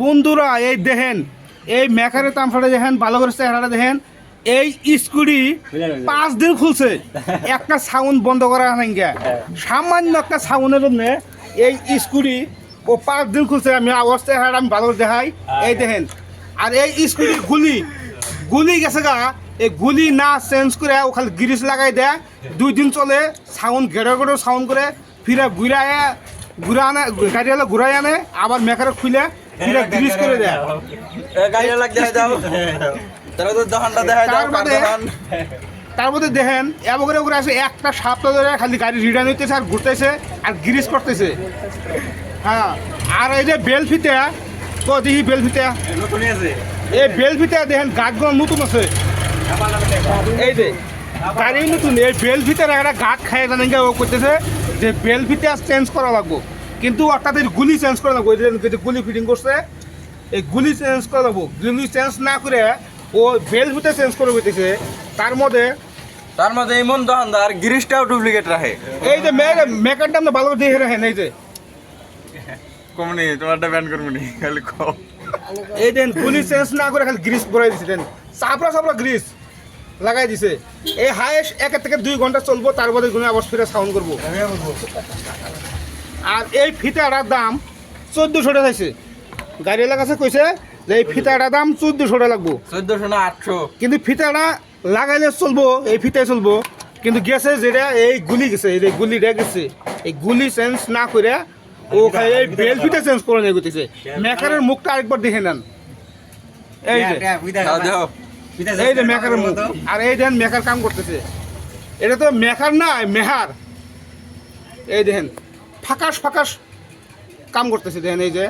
বন্ধুরা এই দেখেন এই মেকারের তামসাটা দেখেন ভালো করে চেহারাটা দেখেন এই স্কুটি পাঁচ দিন খুলছে। একটা সাউন্ড বন্ধ করা নাই। সামান্য একটা সাউন্ডের জন্য এই স্কুটি ও পাঁচ দিন খুলছে। আমি অবস্থা চেহারাটা আমি ভালো করে দেখাই এই দেখেন আর এই স্কুটি গুলি গুলি গেছে গা এই গুলি না চেঞ্জ করে ও খালি গ্রিস লাগাই দেয়। দুই দিন চলে সাউন্ড গেড়ো গেড়ো সাউন্ড করে ফিরে ঘুরায় ঘুরা আনে গাড়ি হলে ঘুরাই আনে আবার মেকারে খুলে গ্রিস করে দেয় গাড়ি লাগ দেখা যাও। তাহলে তো দোকানটা দেখা যাও তার মধ্যে দেখেন এবার করে আসে একটা সপ্তাহ ধরে খালি গাড়ি রিটার্ন হইতেছে আর ঘুরতেছে আর গ্রিস করতেছে। হ্যাঁ আর এই যে বেলফিতে তো দেখি বেলফিতে। নতুনই আছে এই বেলফিতে দেখেন গাছগুলো নতুন আছে। এই যে গাড়ি নতুন এই বেলফিতে একটা গাছ খাই জানেন ও করতেছে যে বেলফিতে চেঞ্জ করা লাগবো। কিন্তু এই গুলি চেঞ্জ করা যে গুলি ফিটিং করছে এই গুলি চেঞ্জ করা লাগবো। গুলি চেঞ্জ না করে ও বেলফিতে চেঞ্জ করে হইতেছে তার মধ্যে তার মধ্যে এমন দোকানদার গিরিশটাও ডুপ্লিকেট রাখে। এই যে মেকারটা আমরা ভালো দেখে রাখেন এই যে। কমনি তোমারটা ব্যান করবনি খালি কম এই দেন গুলি চেঞ্জ না করে খালি গ্রিস ভরাই দিছে দেন। চাপড়া চাপড়া গ্রিস লাগাই দিছে। এই হায়েস্ট এক থেকে দুই ঘণ্টা চলবো তার মধ্যে গুলো আবার ফিরে সাউন্ড করব। আর এই ফিতাটার দাম চোদ্দোশো টাকা আছে গাড়ি লাগাছে কইছে যে এই ফিতাটার দাম চোদ্দোশো টাকা লাগবো। চোদ্দশো না আটশো। কিন্তু ফিতাটা লাগাইলে চলবো এই ফিতায় চলবো। কিন্তু গেছে যেটা এই গুলি গেছে এই গুলিটা গেছে এই গুলি চেঞ্জ না করে ও খালি এই বেল ফিটা চেঞ্জ করে নিয়ে গেছে। মেকারের মুখটা আরেকবার দেখে নেন। এই যে এই যে মেকারের মুখ। আর এই দেখেন মেকার কাম করতেছে। এটা তো মেকার না মেহার। এই দেখেন ফাঁকাস ফাঁকাস কাম করতেছে দেখেন এই যে।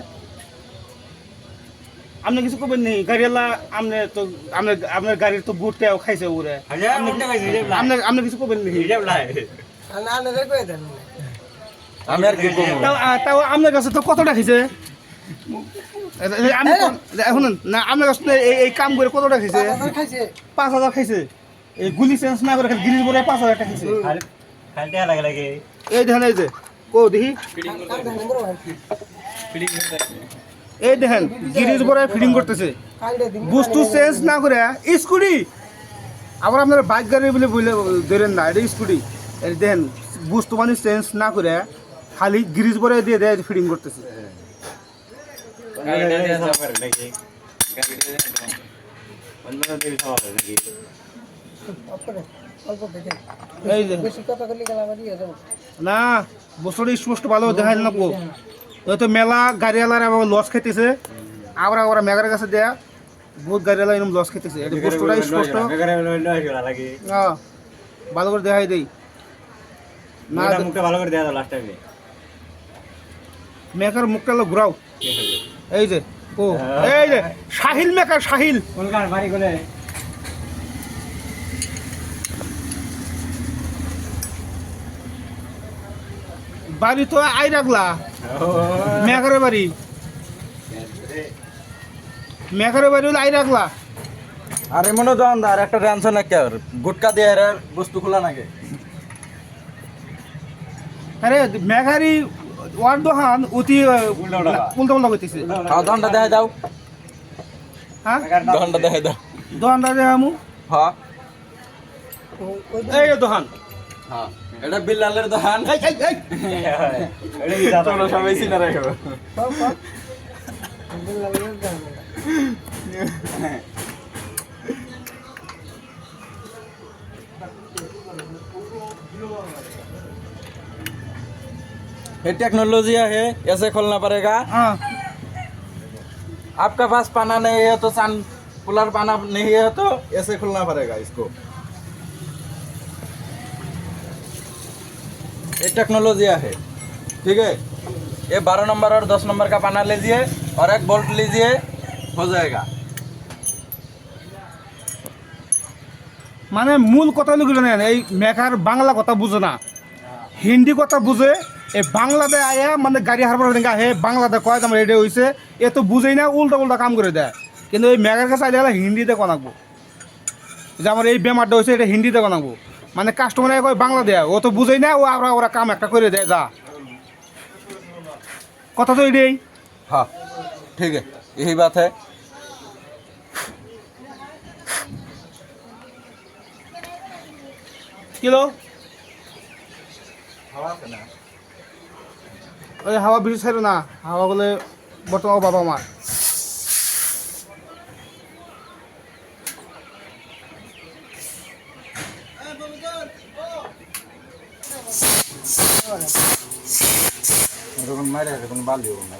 আপনি কিছু করবেন নেই গাড়িওয়ালা আপনি তো আপনার আপনার গাড়ির তো বুটটাও খাইছে উড়ে আপনি আপনি কিছু করবেন নেই তাও আপনার কাছে তো কত রাখিছে আমি এখন না আপনার কাছে এই এই কাম করে কত রাখিছে পাঁচ হাজার খাইছে। এই গুলি চেঞ্জ না করে গিরিশ বলে পাঁচ হাজার টাকা খাইছে এই দেখেন এই যে। কো দেখি এই দেখেন, গিরিশ বড় ফিটিং করতেছে। বস্তু চেঞ্জ না করে, স্কুটি? আবার আপনার বাইক গাড়ি বলে বলে ধরেন না, এটা স্কুটি। এই দেখেন বস্তু মানে চেঞ্জ না করে, খালি গিরিশ বড় দিয়ে দেয় ফিডিং করতেছে। এই যে। না বছর স্পষ্ট ভালো দেখা না তো মেলা গাড়িওয়ালার লস খেতেছে। আবার আবার মেগার কাছে দেয়া বহুত গাড়িওয়ালা এরকম লস খেতেছে। এটা বস্তুটা স্পষ্ট। হ্যাঁ ভালো করে দেখাই দেই। না ভালো করে দেওয়া লাস্ট টাইমে মেকার মুখটা হলো ঘুরাও। এই যে ও এই যে সাহিল মেকার সাহিল বাড়ি করে বাড়ি তো আই রাখলা। মেকারের বাড়ি। মেকারের বাড়ি হলো আই রাখলা। আর এমনও দোকানদার একটা টেনশন না কে গুটকা দিয়ে এর বস্তু খোলা নাকি? আরে মেঘারি ওয়ার দোকান অতি উল্টা উল্টা করতেছে দোকানটা দেখা দাও। হ্যাঁ? দোকানটা দেখা দাও। দোকানটা দেখামু। হ্যাঁ। এই দোকান। হ্যাঁ এটা বিল্লালের দোকান এই এই এই তোমরা সবাই চিনে রাখো ये टेक्नोलॉजी है ऐसे खोलना पड़ेगा হ্যাঁ आपका पास पाना नहीं है तो सन कूलर पाना नहीं है तो ऐसे खोलना पड़ेगा इसको ये टेक्नोलॉजी है ठीक है ये बारह नंबर और दस नंबर का पाना लीजिए और एक बोल्ट लीजिए हो जाएगा মানে মূল কথা হলো কি জানেন এই মেঘার বাংলা কথা বুঝে না হিন্দি কথা বুঝে এই বাংলাতে আয়া মানে গাড়ি হারবার থেকে আহে বাংলাতে কয় আমার এটা হয়েছে এ তো বুঝেই না উল্টা উল্টা কাম করে দেয় কিন্তু এই মেঘার কাছে আইলে হিন্দিতে কনাকবো যে আমার এই বেমারটা হয়েছে এটা হিন্দিতে কনাকবো মানে কাস্টমার কয় বাংলা দেয় ও তো বুঝেই না ও আমরা ওরা কাম একটা করে দেয় যা। কথা তো এটাই। হ্যাঁ ঠিক এই বাত। হ্যাঁ কিলো ওই হাওয়া বিশেষ না হাওয়া গেলে বর্তমান বাবা মা এরকম মারা এরকম বালি না